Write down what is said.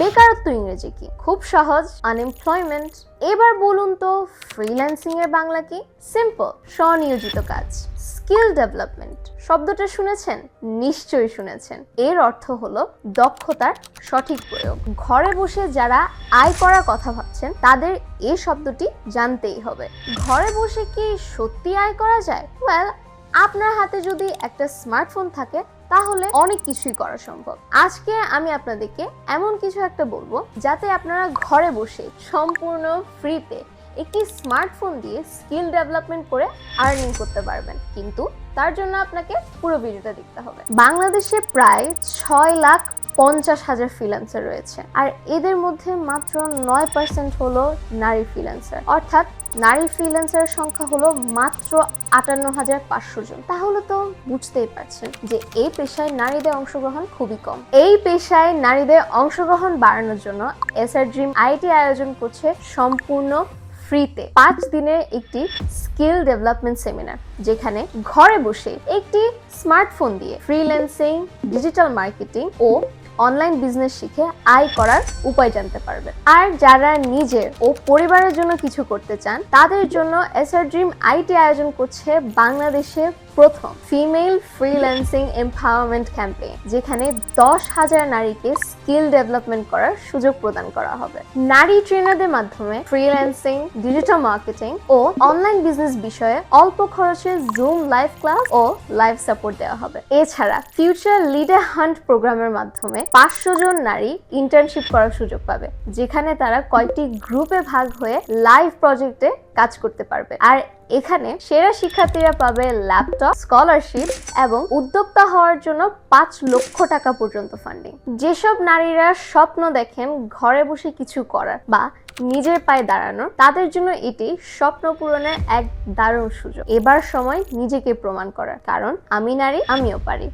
বেকারত্ব ইংরেজি কি? খুব সহজ। আনএমপ্লয়মেন্ট এবার বলুন তো ফ্রিল্যান্সিং এর বাংলা কি? সিম্পল স্বনিয়োজিত কাজ। স্কিল ডেভেলপমেন্ট শব্দটা শুনেছেন? নিশ্চয়ই শুনেছেন। এর অর্থ হলো দক্ষতার সঠিক প্রয়োগ। ঘরে বসে যারা আয় করার কথা ভাবছেন, তাদের এই শব্দটি জানতেই হবে। ঘরে বসে কি সত্যি আয় করা যায়? ওয়েল আপনার হাতে যদি একটা স্মার্টফোন থাকে, তাহলে অনেক কিছুই করা সম্ভব। আজকে আমি আপনাদেরকে এমন কিছু একটা বলব, যাতে আপনারা ঘরে বসে সম্পূর্ণ ফ্রিতে একটি স্মার্টফোন দিয়ে স্কিল ডেভেলপমেন্ট করে আর্নিং করতে পারবেন। কিন্তু তার জন্য আপনাকে পুরো ভিডিওটা দেখতে হবে। বাংলাদেশে প্রায় ছয় লাখ পঞ্চাশ হাজার ফ্রিল্যান্সার রয়েছে। আর এদের মধ্যে মাত্র নয় পার্সেন্ট হলো নারী ফ্রিল্যান্সার অর্থাৎ নারী ফ্রিল্যান্সারের সংখ্যা হলো মাত্র আটান্ন হাজার পাঁচশো জন। তাহলে তো বুঝতেই পারছেন যে এই পেশায় নারীদের অংশগ্রহণ খুবই কম। এই পেশায় নারীদের অংশগ্রহণ বাড়ানোর জন্য এসআর ড্রিম আইটি আয়োজন করছে সম্পূর্ণ ফ্রিতে। পাঁচ দিনের একটি স্কিল ডেভেলপমেন্ট সেমিনার, যেখানে ঘরে বসে একটি স্মার্টফোন দিয়ে ফ্রিল্যান্সিং ডিজিটাল মার্কেটিং ও অনলাইন বিজনেস শিখে আয় করার উপায় জানতে পারবেন আর যারা নিজের ও পরিবারের জন্য কিছু করতে চান, তাদের জন্য এসআর ড্রিম আইটি আয়োজন করছে বাংলাদেশের প্রথম ফিমেল ফ্রিল্যান্সিং এম্পাওয়ারমেন্ট ক্যাম্পেইন যেখানে দশ হাজার নারীকে স্কিল ডেভেলপমেন্ট করার সুযোগ প্রদান করা হবে। নারী ট্রেনারদের মাধ্যমে ফ্রিল্যান্সিং ডিজিটাল মার্কেটিং ও অনলাইন বিজনেস বিষয়ে অল্প খরচে জুম লাইভ ক্লাস ও লাইভ সাপোর্ট দেওয়া হবে। এছাড়া ফিউচার লিডার হান্ট প্রোগ্রামের মাধ্যমে পাঁচশো জন নারী ইন্টার্নশিপ করার সুযোগ পাবে, যেখানে তারা কয়েকটি গ্রুপে ভাগ হয়ে লাইভ প্রজেক্টে কাজ করতে পারবে। আর এখানে সেরা শিক্ষার্থীরা পাবে ল্যাপটপ স্কলারশিপ এবং উদ্যোক্তা হওয়ার জন্য পাঁচ লক্ষ টাকা পর্যন্ত ফান্ডিং যেসব নারীরা স্বপ্ন দেখেন ঘরে বসে কিছু করার বা নিজের পায়ে দাঁড়ানোর, তাদের জন্য এটি স্বপ্ন পূরণের এক দারুণ সুযোগ। এবার সময় নিজেকে প্রমাণ করার। কারণ আমি নারী, আমিও পারি।